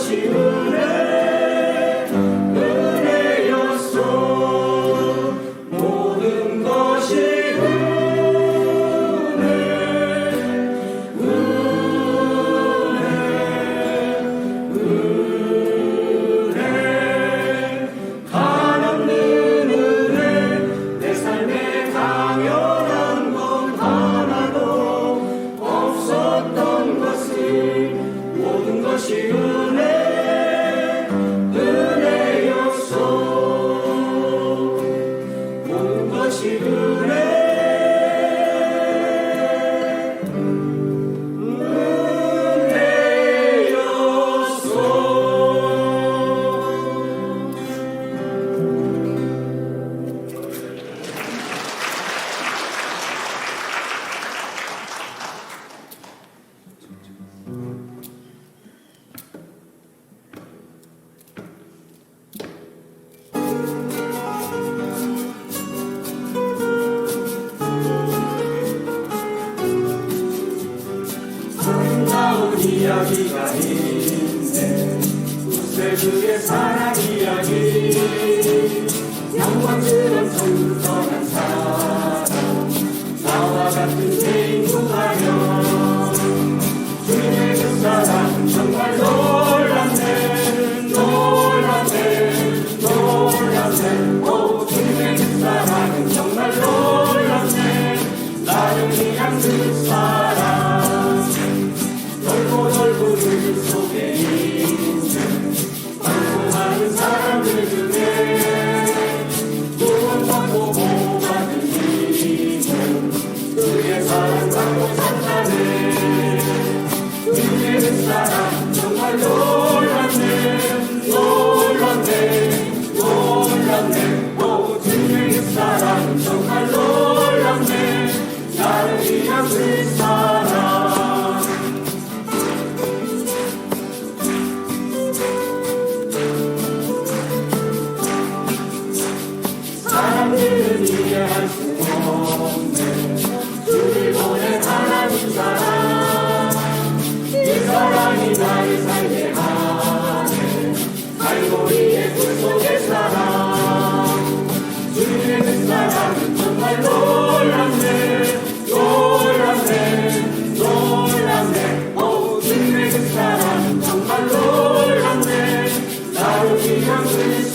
것이요. 이야기가 있네. 구세주의 사랑 이야기 영광스러운 성도 Lord, it's okay. Jerusalem.